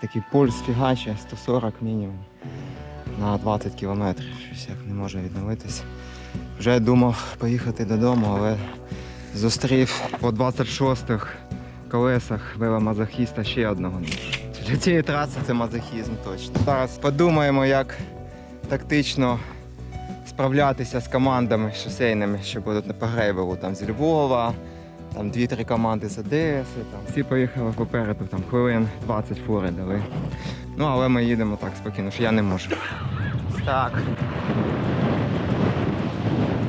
Такий пульс фігаче, 140 мінімум. На 20 кілометрів. Щось як не може відновитись. Вже думав поїхати додому, але зустрів по 26-х колесах веломазохіста ще одного. Для цієї траси це мазохізм точно. Зараз подумаємо, як тактично справлятися з командами шосейними, що будуть по грейвелу там з Львова, там дві-три команди з Одеси. Там. Всі поїхали попереду, там хвилин 20 фури дали. Ну, але ми їдемо так спокійно, що я не можу. Так.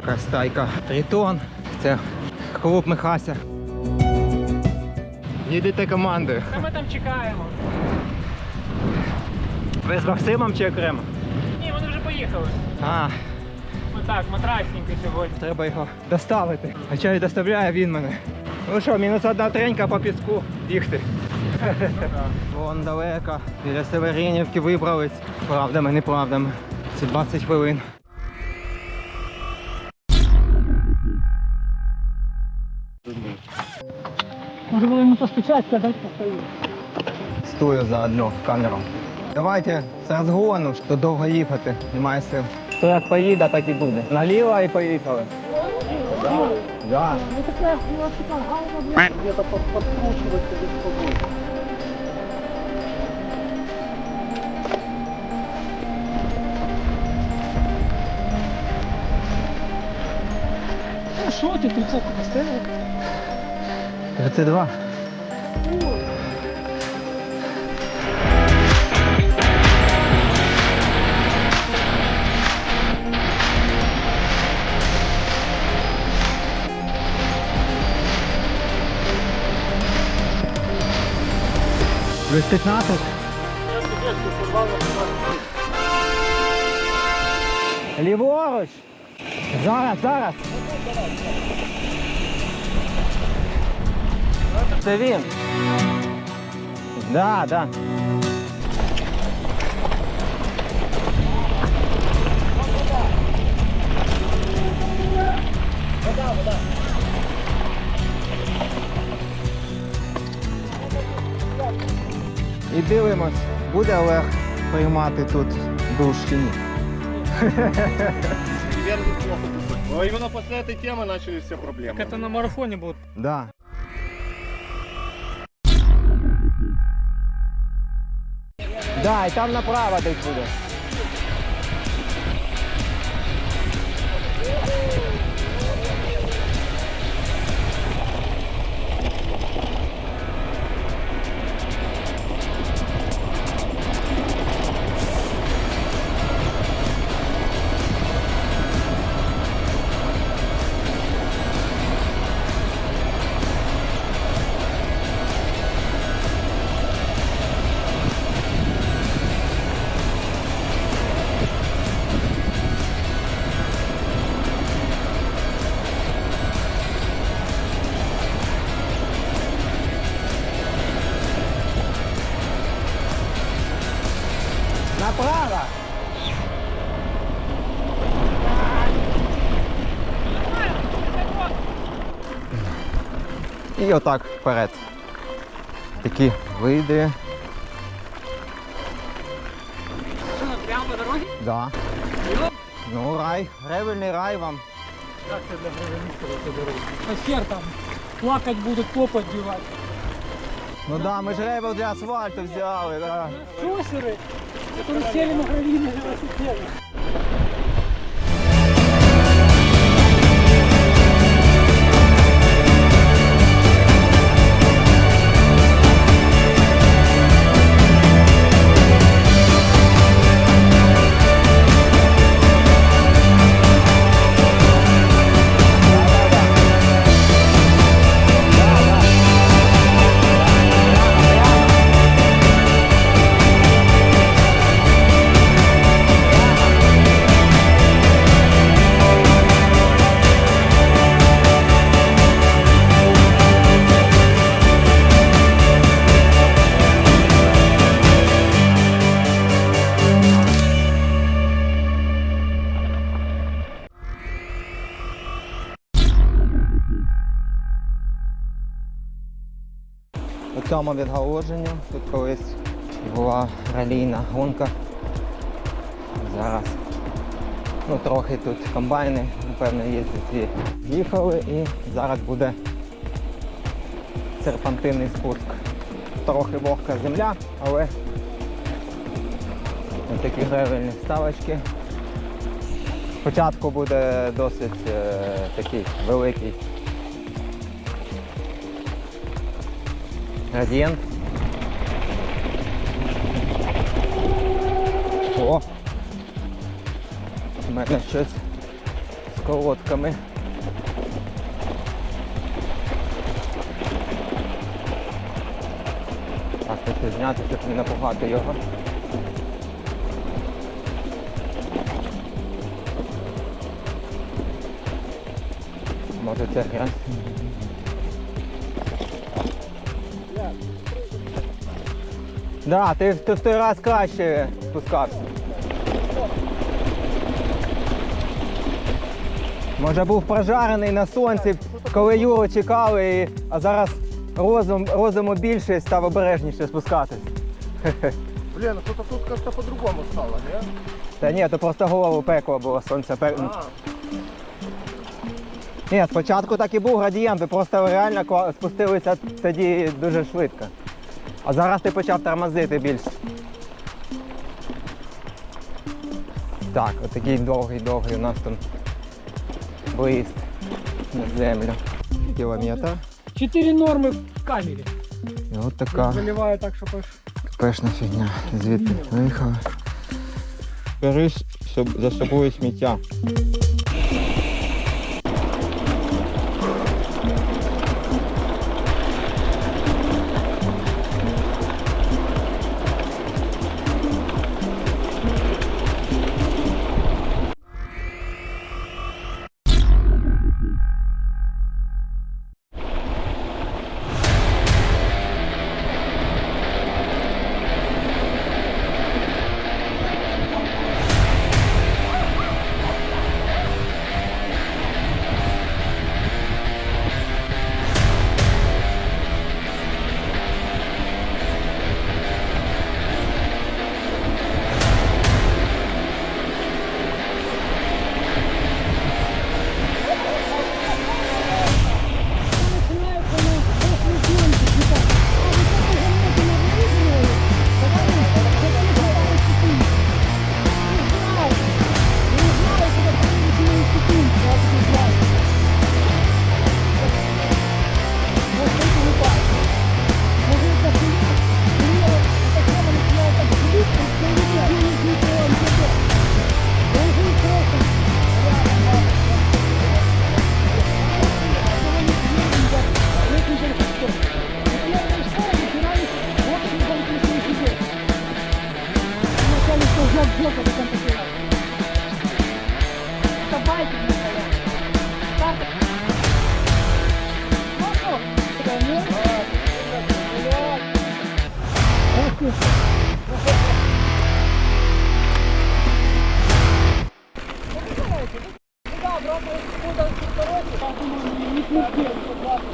Якась стайка Тритон. Це клуб Михася. Їдете командою. Та ми там чекаємо. Ви з Максимом чи окремо? Ні, вони вже поїхали. А, Ми так, матрасненько сьогодні. треба його доставити. Хоча і доставляє він мене. Ну що, мінус одна тренька по піску бігти. Вон далеко. Біля Северинівки вибрались. Правдами, неправдами. Це 20 хвилин. Було йому постою. Стою заодно камеру. Давайте з розгону, що довго їхати, немає сил. Хто як поїде, так і буде. Наліво і поїхали. Да. Да. Ну где-то подкручивается без побоя. Ну що ти, тридцятку поставив? 32. Плюс 15. Ліворуч. Зараз, зараз. Це він. Да, да. Буде Олег приймати тут душ чи ні. Но именно после этой темы начались все проблемы. Так это на марафоне будет. Да. Да, і там направо десь буде. І отак вперед. Такі види. Прямо по дороге? Да. Ну, рай, гребельний рай вам. Как це для программиста по дороге? А хер там. Плакать будут, попать девать. Ну да, ми ж гребель для асфальту взяли, да. Шосеры, которые сели на гравийные велосипеды. У цьому відгалуженню. Тут колись була ралійна гонка. Зараз ну, трохи тут комбайни, напевно, їздять і їхали і зараз буде серпантинний спуск. Трохи вогка земля, але такі гревельні ставочки. Спочатку буде досить е, такий великий градієнт. О! У мене щось з колодками. Так, хочу зняти, щоб не напугати його. Може це грязь? Да, ти, ти в той раз краще спускався. Може був прожарений на сонці, коли Юру чекали, і, а зараз розум, розуму більше і став обережніше спускатись. Блін, ну тут, тут как-то по-другому стало, не? Та ні, то просто голову пекло було сонце. Пек... А, Ні, спочатку так і був градієнт, просто реально спустилися тоді дуже швидко. А зараз ти почав тормозити більше. Так, отакий довгий-довгий у нас там виїзд на землю. Кілометр. Четыре нормы в камере. І от така Заливаю так, чтобы аж пешна фігня. Звідти виїхали. Бери за собою сміття.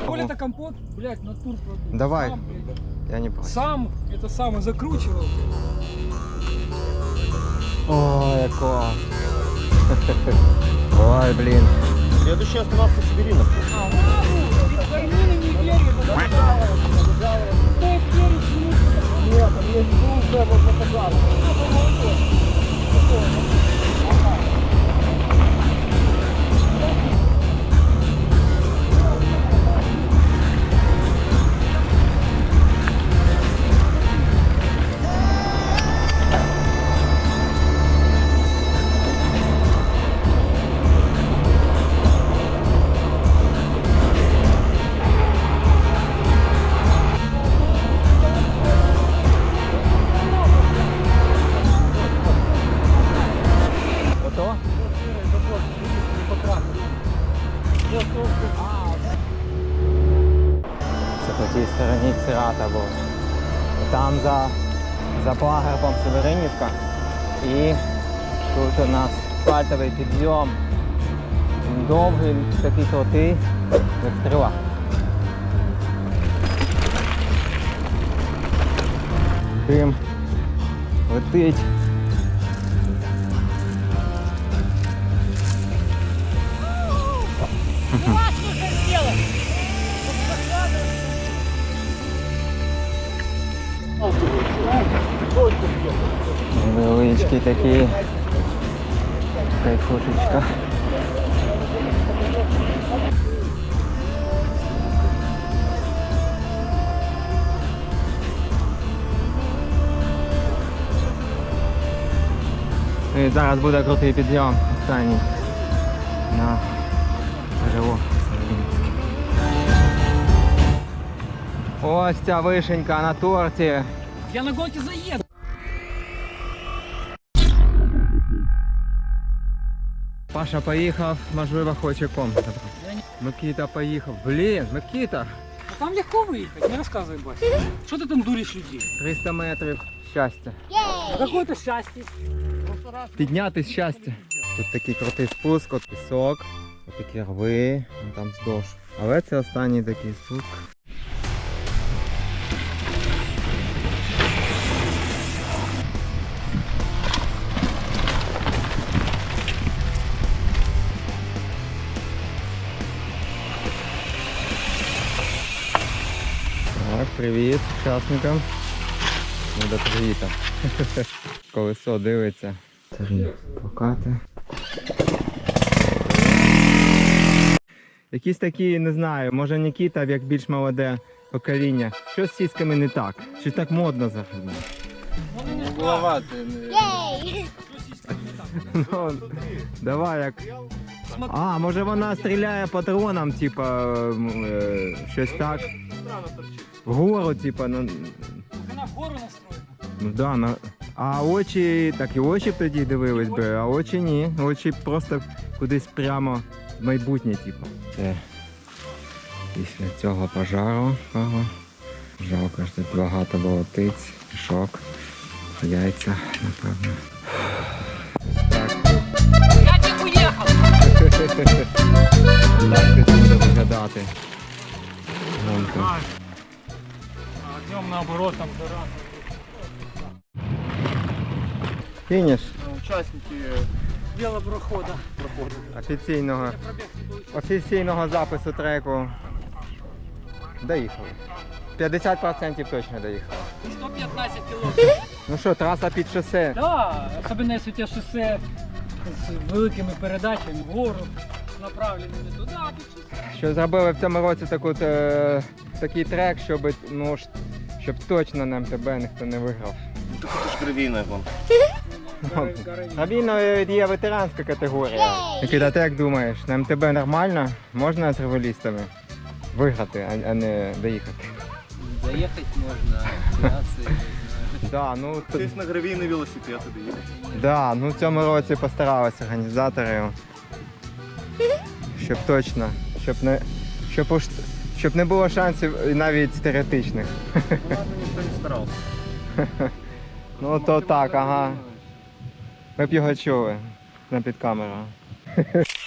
Коля, это компот, блядь, на тур кладу. Давай. Сам, блядь. Я не проти. Сам это самое закручивал. Ой, клас. Ой, блін. следующая остановка Северинов. А, ну, не верю, Нет, там есть уже можно пожалуйста. Там за, за пагорбом Северинівка. І тут у нас асфальтовий підйом. Довгий, такий крутий, як стріла. Дим летить. Невеличкі такі. Кайфушечка. Ну І зараз буде крутий підйом останній на живу. Ось ця вишенька на торті. Я на гонке заеду. Паша поїхав, можливо, хоче ком забрати. Я не- Микита поїхав. Блін, Микита! А Там легко выехать, не рассказывай, Бася. Что ты там дуришь людей? 300 метрів щастя. А какое это счастье? Підняти щастя. Тут такий крутий спуск, от пісок, от такі рви, вон там здовж. Але це останній такий спуск. Привіт учасникам. Ну, до привіта. Колесо дивиться. Три покати. Якісь такі, не знаю, може Нікіта, як більш молоде покоління. Що з сіськами не так? Чи так модно взагалі? Ну, давай як. А, може вона стріляє патроном, типа е, щось так. Вгору, типа, ну, Она в гору настроена. Ну да, на... а очі, так і очі б тоді дивились би, а очі ні. Очі просто кудись прямо в майбутнє, типу. Це після цього пожару. Ага. Жалко, що тут багато було птиць, пішок, яйця, напевно. Наоборот. Фініш Учасники Велопрохода. проходять. офіційного, Пробег не получился. офіційного запису треку. Доїхали. 50% точно доїхали. 115 километров. Ну що, траса під шосе. Да, особенно если у тебя шоссе з великими передачами вгору, направленими туди, а тут шоссе. Що зробили в цьому році таку, е, такий трек, щоб, ну, щоб точно на МТБ ніхто не виграв. Це ж гравійна гонка. Гори- гори- є ветеранська категорія. Микита, ти як думаєш, на МТБ нормально? Можна з револістами виграти, а, а не доїхати? Доехать можно, нации, Да, ну, Сесть на гравійний велосипед і доїхати. да, ну в цьому році постаралися організатори. Щоб точно, щоб не, щоб, уж, щоб не було шансів навіть теоретичних. Ладно, ніхто не старався. Ну то так, ага. Ми б його чули на підкамеру.